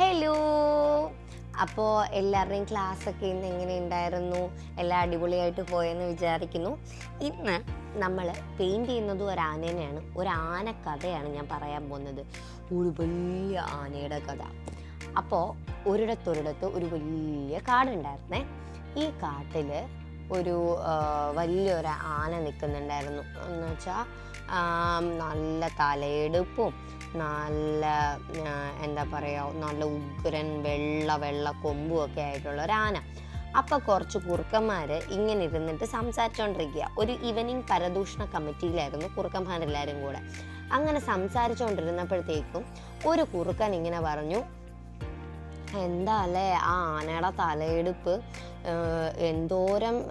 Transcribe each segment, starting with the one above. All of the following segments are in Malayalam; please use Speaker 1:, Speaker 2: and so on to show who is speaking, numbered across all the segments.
Speaker 1: ഹലോ അപ്പോൾ എല്ലാവരുടെയും ക്ലാസ്സൊക്കെ ഇന്ന് എങ്ങനെ ഉണ്ടായിരുന്നു എല്ലാം അടിപൊളിയായിട്ട് പോയെന്ന് വിചാരിക്കുന്നു. ഇന്ന് നമ്മൾ പെയിന്റ് ചെയ്യുന്നത് ഒരു ആനേനെയാണ്. ഒരു ആന കഥയാണ് ഞാൻ പറയാൻ പോകുന്നത്. ഒരു വലിയ ആനയുടെ കഥ. അപ്പോൾ ഒരിടത്തൊരിടത്ത് ഒരു വലിയ കാടുണ്ടായിരുന്നേ. ഈ കാട്ടിൽ ഒരു വലിയൊരു ആന നിൽക്കുന്നുണ്ടായിരുന്നു. എന്ന് വെച്ചാൽ നല്ല തലയെടുപ്പും നല്ല എന്താ പറയുക നല്ല ഉഗ്രൻ വെള്ള വെള്ള കൊമ്പും ഒക്കെ ആയിട്ടുള്ള ഒരു ആന. അപ്പോൾ കുറച്ച് കുറുക്കന്മാർ ഇങ്ങനെ ഇരുന്നിട്ട് സംസാരിച്ചുകൊണ്ടിരിക്കുക ഒരു ഈവനിങ് പരദൂഷണ കമ്മിറ്റിയിലായിരുന്നു കുറുക്കന്മാരെല്ലാവരും കൂടെ. അങ്ങനെ സംസാരിച്ചുകൊണ്ടിരുന്നപ്പോഴത്തേക്കും ഒരു കുറുക്കൻ ഇങ്ങനെ പറഞ്ഞു എന്താ അല്ലേ ആ ആനയുടെ തലയെടുപ്പ് എന്തോരം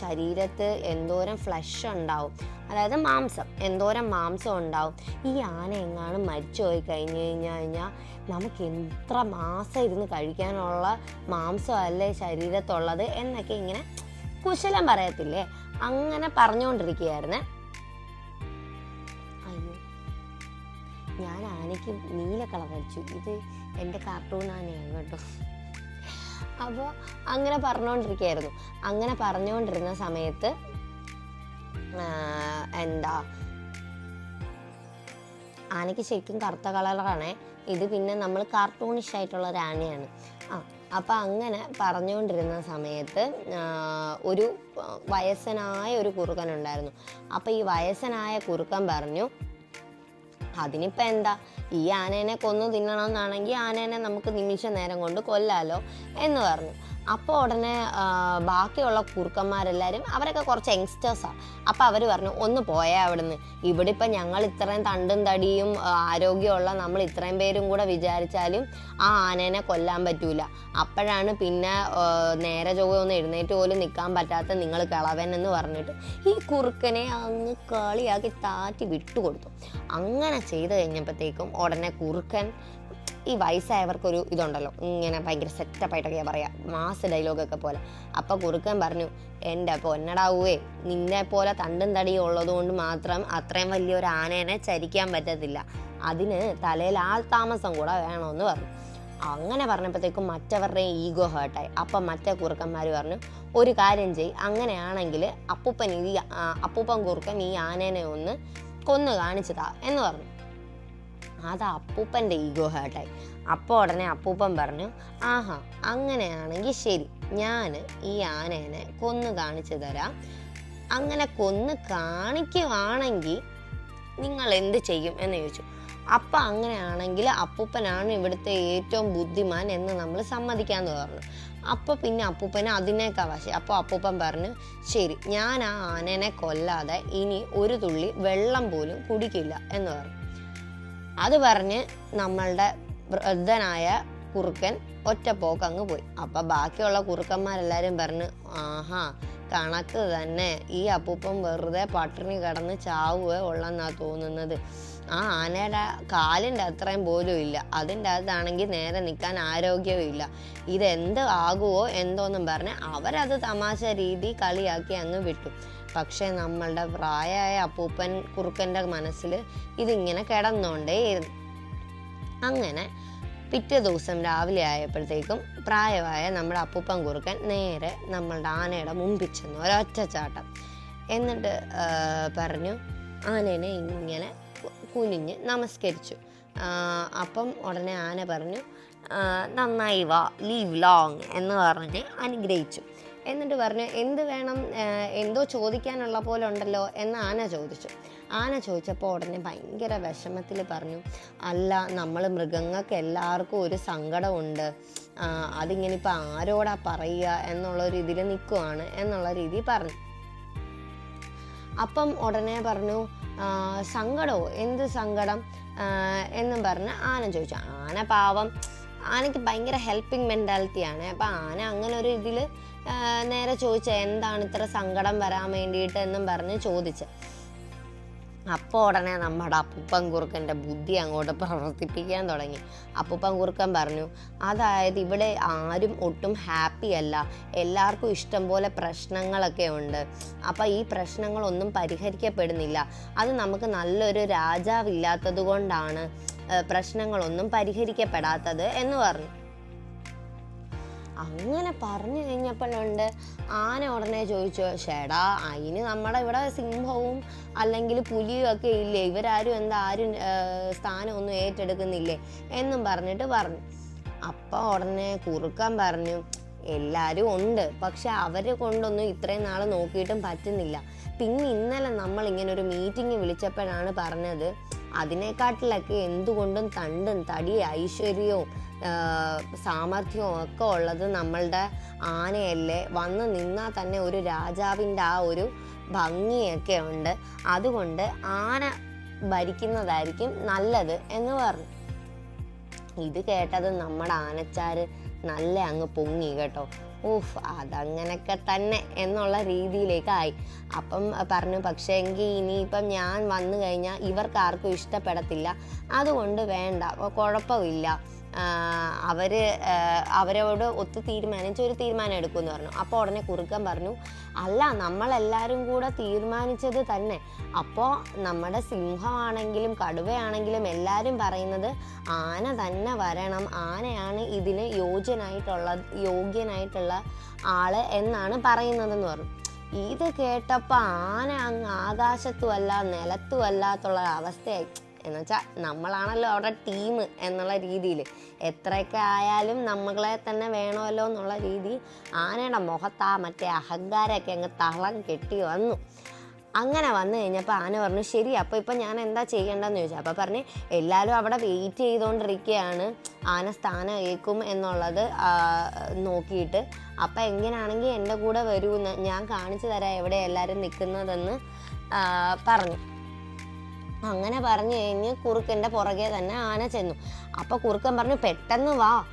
Speaker 1: ശരീരത്ത് എന്തോരം ഫ്ലഷ് ഉണ്ടാവും. അതായത് മാംസം എന്തോരം മാംസം ഉണ്ടാവും. ഈ ആന എങ്ങാനും മരിച്ചു പോയി കഴിഞ്ഞ് കഴിഞ്ഞ് കഴിഞ്ഞാൽ നമുക്ക് എത്ര മാസം ഇരുന്ന് കഴിക്കാനുള്ള മാംസമല്ലേ ശരീരത്തുള്ളത് എന്നൊക്കെ ഇങ്ങനെ കുശലം പറയത്തില്ലേ? അങ്ങനെ പറഞ്ഞുകൊണ്ടിരിക്കുകയായിരുന്നേ ഞാൻ ആനയ്ക്ക് നീല കളർ അടിച്ചു. ഇത് എന്റെ കാർട്ടൂൺ ആനയാണ് കേട്ടോ. അപ്പോൾ അങ്ങനെ പറഞ്ഞുകൊണ്ടിരിക്കുകയായിരുന്നു അങ്ങനെ പറഞ്ഞുകൊണ്ടിരുന്ന സമയത്ത് എന്താ ആനയ്ക്ക് ശരിക്കും കറുത്ത കളറാണേ. ഇത് പിന്നെ നമ്മൾ കാർട്ടൂണിഷ് ആയിട്ടുള്ള ഒരു ആനയാണ്. ആ അപ്പം അങ്ങനെ പറഞ്ഞുകൊണ്ടിരുന്ന സമയത്ത് ഒരു വയസ്സനായ ഒരു കുറുക്കൻ ഉണ്ടായിരുന്നു. അപ്പം ഈ വയസ്സനായ കുറുക്കൻ പറഞ്ഞു അതിനിപ്പോൾ എന്താ? ഈ ആനേനെ കൊന്നു തിന്നണമെന്നാണെങ്കിൽ ആനേനെ നമുക്ക് നിമിഷ നേരം കൊണ്ട് കൊല്ലാലോ എന്ന് പറഞ്ഞു. അപ്പോൾ ഉടനെ ബാക്കിയുള്ള കുറുക്കന്മാരെല്ലാവരും അവരൊക്കെ കുറച്ച് യങ്സ്റ്റേഴ്സാണ് അപ്പോൾ അവർ പറഞ്ഞു ഒന്ന് പോയാൽ അവിടുന്ന്. ഇവിടെ ഇപ്പം ഞങ്ങൾ ഇത്രയും തണ്ടും തടിയും ആരോഗ്യമുള്ള നമ്മൾ ഇത്രയും പേരും കൂടെ വിചാരിച്ചാലും ആ ആനേനെ കൊല്ലാൻ പറ്റൂല. അപ്പോഴാണ് പിന്നെ നേരെ ചൊവ്വ ഒന്ന് എഴുന്നേറ്റ് പോലും നിൽക്കാൻ പറ്റാത്ത നിങ്ങൾ കിളവൻ എന്ന് പറഞ്ഞിട്ട് ഈ കുറുക്കനെ അങ്ങ് കളിയാക്കി താറ്റി വിട്ടുകൊടുത്തു. അങ്ങനെ ചെയ്ത് കഴിഞ്ഞപ്പോഴത്തേക്കും ഉടനെ കുറുക്കൻ ഈ വയസ്സായവർക്കൊരു ഇതുണ്ടല്ലോ. ഇങ്ങനെ ഭയങ്കര സെറ്റപ്പായിട്ടൊക്കെ പറയാം. മാസ് ഡയലോഗൊക്കെ പോലെ. അപ്പം കുറുക്കൻ പറഞ്ഞു എന്റെ പൊന്നടാവുവേ നിന്നെ പോലെ തണ്ടും തടിയും ഉള്ളത് കൊണ്ട് മാത്രം അത്രയും വലിയൊരു ആനേനെ ചരിക്കാൻ പറ്റത്തില്ല. അതിന് തലയിൽ ആൾ താമസം കൂടെ വേണമെന്ന് പറഞ്ഞു. അങ്ങനെ പറഞ്ഞപ്പോഴത്തേക്കും മറ്റവരുടെ ഈഗോ ഹേർട്ടായി അപ്പം മറ്റേ കുറുക്കന്മാർ പറഞ്ഞു ഒരു കാര്യം ചെയ് അങ്ങനെയാണെങ്കിൽ അപ്പൂപ്പൻ ഈ അപ്പൂപ്പൻ കുറുക്കൻ ഈ ആനേനെ ഒന്ന് കൊന്നു കാണിച്ചതാ എന്ന് പറഞ്ഞു. അത് അപ്പൂപ്പന്റെ ഈഗോ ഹേർട്ടായി അപ്പോൾ ഉടനെ അപ്പൂപ്പൻ പറഞ്ഞു ആഹാ അങ്ങനെയാണെങ്കിൽ ശരി ഞാൻ ഈ ആനേനെ കൊന്നു കാണിച്ചു തരാം. അങ്ങനെ കൊന്ന് കാണിക്കുവാണെങ്കിൽ നിങ്ങൾ എന്ത് ചെയ്യും? എന്ന് ചോദിച്ചു. അപ്പം അങ്ങനെയാണെങ്കിൽ അപ്പൂപ്പനാണ് ഇവിടുത്തെ ഏറ്റവും ബുദ്ധിമാൻ എന്ന് നമ്മൾ സമ്മതിക്കാമെന്ന് പറഞ്ഞു. അപ്പോൾ പിന്നെ അപ്പൂപ്പന് അതിനേക്കാ വശം. അപ്പോൾ അപ്പൂപ്പൻ പറഞ്ഞു ശരി ഞാൻ ആ ആനേനെ കൊല്ലാതെ ഇനി ഒരു തുള്ളി വെള്ളം പോലും കുടിക്കില്ല എന്ന് പറഞ്ഞു. അത് പറഞ്ഞ് നമ്മളുടെ വൃദ്ധനായ കുറുക്കൻ ഒറ്റ പോക്ക് അങ്ങ് പോയി. അപ്പൊ ബാക്കിയുള്ള കുറുക്കന്മാരെല്ലാരും പറഞ്ഞ് ആഹാ കണക്ക് തന്നെ. ഈ അപ്പൂപ്പൻ വെറുതെ പട്ടിണി കിടന്ന് ചാവുകയോ ഉള്ളെന്നാ തോന്നുന്നത്. ആ ആനയുടെ കാലിന്റെ അത്രയും പോലും ഇല്ല. അതിന്റെ അകത്താണെങ്കിൽ നേരെ നിൽക്കാൻ ആരോഗ്യവും ഇല്ല. ഇതെന്ത് ആകുമോ എന്തോന്നും പറഞ്ഞ് അവരത് തമാശ രീതി കളിയാക്കി അങ്ങ് വിട്ടു. പക്ഷേ നമ്മളുടെ പ്രായമായ അപ്പൂപ്പൻ കുറുക്കന്റെ മനസ്സിൽ ഇതിങ്ങനെ കിടന്നുകൊണ്ടേയിരുന്നു അങ്ങനെ പിറ്റേ ദിവസം രാവിലെ ആയപ്പോഴത്തേക്കും പ്രായമായ നമ്മുടെ അപ്പൂപ്പൻ കുറുക്കൻ നേരെ നമ്മളുടെ ആനയുടെ മുമ്പിൽ ചെന്നു ഒരൊറ്റച്ചാട്ടം എന്നിട്ട് പറഞ്ഞു ആനേനെ ഇങ്ങനെ കുനിഞ്ഞ് നമസ്കരിച്ചു. അപ്പം ഉടനെ ആന പറഞ്ഞു നന്നായി വാ ലീവ് ലോങ് എന്ന് പറഞ്ഞ് അനുഗ്രഹിച്ചു. എന്നിട്ട് പറഞ്ഞു എന്ത് വേണം? എന്തോ ചോദിക്കാനുള്ള പോലെ ഉണ്ടല്ലോ? എന്ന് ആന ചോദിച്ചു. ആന ചോദിച്ചപ്പോൾ ഉടനെ ഭയങ്കര വിഷമത്തിൽ പറഞ്ഞു അല്ല നമ്മൾ മൃഗങ്ങൾക്ക് എല്ലാവർക്കും ഒരു സങ്കടമുണ്ട്. അതിങ്ങനെ ഇപ്പം ആരോടാ പറയുക? എന്നുള്ള ഒരു നിൽക്കുവാണ് എന്നുള്ള രീതി പറഞ്ഞു. അപ്പം ഉടനെ പറഞ്ഞു "ആ, സങ്കടമോ? എന്ത് സങ്കടം? എന്നും പറഞ്ഞ് ആന ചോദിച്ചു. ആന പാവം ആനയ്ക്ക് ഭയങ്കര ഹെൽപ്പിംഗ് മെന്റാലിറ്റിയാണ് അപ്പം ആന അങ്ങനെ ഒരു ഇതിൽ നേരെ ചോദിച്ച എന്താണ് ഇത്ര സങ്കടം വരാൻ വേണ്ടിയിട്ട് എന്നും പറഞ്ഞ് ചോദിച്ചു. അപ്പോൾ ഉടനെ നമ്മുടെ അപ്പൂപ്പൻ കുറുക്കന്റെ ബുദ്ധി അങ്ങോട്ട് പ്രവർത്തിപ്പിക്കാൻ തുടങ്ങി. അപ്പൂപ്പൻ കുറുക്കൻ പറഞ്ഞു അതായത് ഇവിടെ ആരും ഒട്ടും ഹാപ്പി അല്ല. എല്ലാവർക്കും ഇഷ്ടം പോലെ പ്രശ്നങ്ങളൊക്കെ ഉണ്ട്. അപ്പോൾ ഈ പ്രശ്നങ്ങളൊന്നും പരിഹരിക്കപ്പെടുന്നില്ല. അത് നമുക്ക് നല്ലൊരു രാജാവില്ലാത്തത് കൊണ്ടാണ് പ്രശ്നങ്ങളൊന്നും പരിഹരിക്കപ്പെടാത്തത് എന്ന് പറഞ്ഞു. അങ്ങനെ പറഞ്ഞു കഴിഞ്ഞപ്പോഴുണ്ട് ആന ഉടനെ ചോദിച്ചു ഷേടാ അതിന് നമ്മുടെ ഇവിടെ സിംഹവും അല്ലെങ്കിൽ പുലിയും ഒക്കെ ഇല്ലേ? ഇവരാരും എന്താ ആരും സ്ഥാനം സ്ഥാനമൊന്നും ഏറ്റെടുക്കുന്നില്ലേ? എന്നും പറഞ്ഞിട്ട് പറഞ്ഞു. അപ്പം ഉടനെ കുറുക്കാൻ പറഞ്ഞു എല്ലാവരും ഉണ്ട് പക്ഷെ അവരെ കൊണ്ടൊന്നും ഇത്രയും നാൾ നോക്കിയിട്ടും പറ്റുന്നില്ല. പിന്നെ ഇന്നലെ നമ്മൾ ഇങ്ങനെ ഒരു മീറ്റിംഗ് വിളിച്ചപ്പോഴാണ് പറഞ്ഞത് അതിനെക്കാട്ടിലൊക്കെ എന്തുകൊണ്ടും തണ്ടും തടി ഐശ്വര്യവും സാമർഥ്യവും ഒക്കെ ഉള്ളത് നമ്മളുടെ ആനയല്ലേ. വന്ന് നിന്നാൽ തന്നെ ഒരു രാജാവിന്റെ ആ ഒരു ഭംഗിയൊക്കെ ഉണ്ട്. അതുകൊണ്ട് ആന ഭരിക്കുന്നതായിരിക്കും നല്ലത് എന്ന് പറഞ്ഞു. ഇത് കേട്ടത് നമ്മുടെ ആനച്ചാർ നല്ല അങ്ങ് പൊങ്ങി കേട്ടോ. ഊഫ് അതങ്ങനൊക്കെ തന്നെ എന്നുള്ള രീതിയിലേക്കായി. അപ്പം പറഞ്ഞു പക്ഷേ എങ്കിൽ ഇനിയിപ്പം ഞാൻ വന്നു കഴിഞ്ഞാൽ ഇവർക്ക് ആർക്കും ഇഷ്ടപ്പെടത്തില്ല. അതുകൊണ്ട് വേണ്ട കുഴപ്പമില്ല. അവർ അവരോട് ഒത്തു തീരുമാനിച്ച് ഒരു തീരുമാനം എടുക്കുമെന്ന് പറഞ്ഞു. അപ്പോൾ ഉടനെ കുറുക്കൻ പറഞ്ഞു അല്ല നമ്മളെല്ലാവരും കൂടെ തീരുമാനിച്ചത് തന്നെ. അപ്പോൾ നമ്മുടെ സിംഹമാണെങ്കിലും കടുവയാണെങ്കിലും എല്ലാവരും പറയുന്നത് ആന തന്നെ വരണം. ആനയാണ് ഇതിന് യോജ്യനായിട്ടുള്ള യോഗ്യനായിട്ടുള്ള ആൾ എന്നാണ് പറയുന്നതെന്ന് പറഞ്ഞു. ഇത് കേട്ടപ്പോൾ ആന അങ്ങ് ആകാശത്തുമല്ല നിലത്തുമല്ലാത്തുള്ള അവസ്ഥയായി. എന്നുവെച്ചാൽ നമ്മളാണല്ലോ അവിടെ ടീം എന്നുള്ള രീതിയിൽ എത്രയൊക്കെ ആയാലും നമ്മളെ തന്നെ വേണമല്ലോ എന്നുള്ള രീതി ആനയുടെ മുഖത്താ മറ്റേ അഹങ്കാരമൊക്കെ അങ്ങ് തളം കെട്ടി വന്നു. അങ്ങനെ വന്നു കഴിഞ്ഞപ്പോൾ ആന പറഞ്ഞു ശരി അപ്പോൾ ഇപ്പം ഞാൻ എന്താ ചെയ്യേണ്ടതെന്ന് ചോദിച്ചു. അപ്പോൾ പറഞ്ഞ് എല്ലാവരും അവിടെ വെയിറ്റ് ചെയ്തുകൊണ്ടിരിക്കുകയാണ് ആന സ്ഥാനം ഏൽക്കും എന്നുള്ളത് നോക്കിയിട്ട്. അപ്പം എങ്ങനെയാണെങ്കിൽ എന്റെ കൂടെ വരുമെന്ന് ഞാൻ കാണിച്ചു തരാം എവിടെ എല്ലാവരും നിൽക്കുന്നതെന്ന് പറഞ്ഞു. അങ്ങനെ പറഞ്ഞു കഴിഞ്ഞ് കുറുക്കന്റെ പുറകെ തന്നെ ആന ചെന്നു. അപ്പോൾ കുറുക്കൻ പറഞ്ഞു പെട്ടെന്ന് വാ.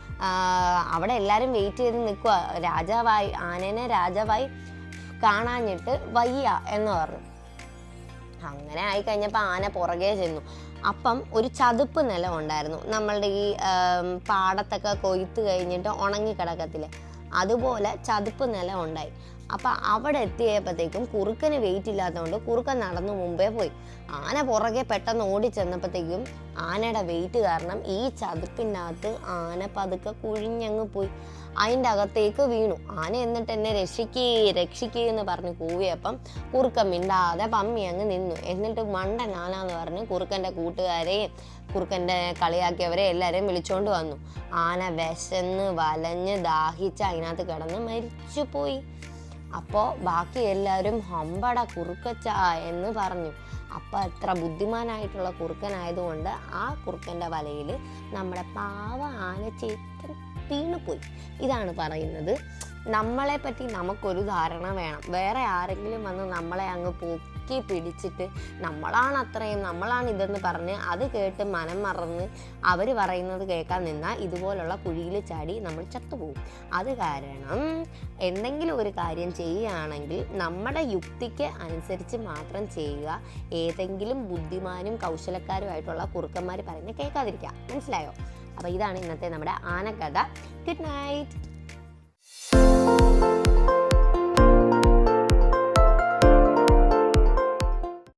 Speaker 1: അവിടെ എല്ലാരും വെയിറ്റ് ചെയ്ത് നിൽക്കുക രാജാവായി ആനേനെ രാജാവായി കാണാഞ്ഞിട്ട് വയ്യ എന്ന് പറഞ്ഞു. അങ്ങനെ ആയി കഴിഞ്ഞപ്പോൾ ആന പുറകെ ചെന്നു. അപ്പം ഒരു ചതുപ്പ് നിലം ഉണ്ടായിരുന്നു. നമ്മളുടെ ഈ പാടത്തൊക്കെ കൊയ്ത്ത് കഴിഞ്ഞിട്ട് ഉണങ്ങി ഉണങ്ങിക്കിടക്കത്തില്ലേ അതുപോലെ ചതുപ്പ് നിലം ഉണ്ടായി. അപ്പം അവിടെ എത്തിയപ്പോഴത്തേക്കും കുറുക്കന് വെയിറ്റ് ഇല്ലാത്തതുകൊണ്ട് കുറുക്കൻ നടന്നു മുമ്പേ പോയി. ആന പുറകെ പെട്ടെന്ന് ഓടി ചെന്നപ്പോഴത്തേക്കും ആനയുടെ വെയിറ്റ് കാരണം ഈ ചതുപ്പിനകത്ത് ആന പതുക്കെ കുഴിഞ്ഞങ്ങ് പോയി. അതിന്റെ അകത്തേക്ക് വീണു. ആന എന്നിട്ട് എന്നെ രക്ഷിക്കേ രക്ഷിക്കേ എന്ന് പറഞ്ഞ് കൂവിയപ്പം കുറുക്കൻ മിണ്ടാതെ പമ്മി അങ്ങ് നിന്നു. എന്നിട്ട് മണ്ടൻ ആനാന്ന് പറഞ്ഞ് കുറുക്കന്റെ കൂട്ടുകാരെയും കുറുക്കന്റെ കളിയാക്കിയവരെ എല്ലാവരെയും വിളിച്ചോണ്ട് വന്നു. ആന വിശന്ന് വലഞ്ഞ് ദാഹിച്ച് അതിനകത്ത് കിടന്ന് മരിച്ചു പോയി അപ്പോൾ ബാക്കി എല്ലാവരും ഹമ്പട കുറുക്കച്ച എന്ന് പറഞ്ഞു. അപ്പോൾ അത്ര ബുദ്ധിമാനായിട്ടുള്ള കുറുക്കനായതുകൊണ്ട് ആ കുറുക്കന്റെ വലയിൽ നമ്മുടെ പാവ ആനച്ചേറ്റൻ വീണുപോയി. ഇതാണ് പറയുന്നത്. നമ്മളെ പറ്റി നമുക്കൊരു ധാരണ വേണം. വേറെ ആരെങ്കിലും വന്ന് നമ്മളെ അങ്ങ് പൊക്കി പിടിച്ചിട്ട് നമ്മളാണ് അത്രയും നമ്മളാണ് ഇതെന്ന് പറഞ്ഞ് അത് കേട്ട് മനം മറന്ന് അവർ പറയുന്നത് കേൾക്കാൻ നിന്നാൽ ഇതുപോലുള്ള കുഴിയിൽ ചാടി നമ്മൾ ചത്തുപോകും. അത് കാരണം എന്തെങ്കിലും ഒരു കാര്യം ചെയ്യുകയാണെങ്കിൽ നമ്മുടെ യുക്തിക്ക് അനുസരിച്ച് മാത്രം ചെയ്യുക. ഏതെങ്കിലും ബുദ്ധിമാനും കൗശലക്കാരുമായിട്ടുള്ള കുറുക്കന്മാർ പറയുന്നത് കേൾക്കാതിരിക്കുക. മനസ്സിലായോ? അപ്പോൾ ഇതാണ് ഇന്നത്തെ നമ്മുടെ ആനക്കഥ. Good night Thank you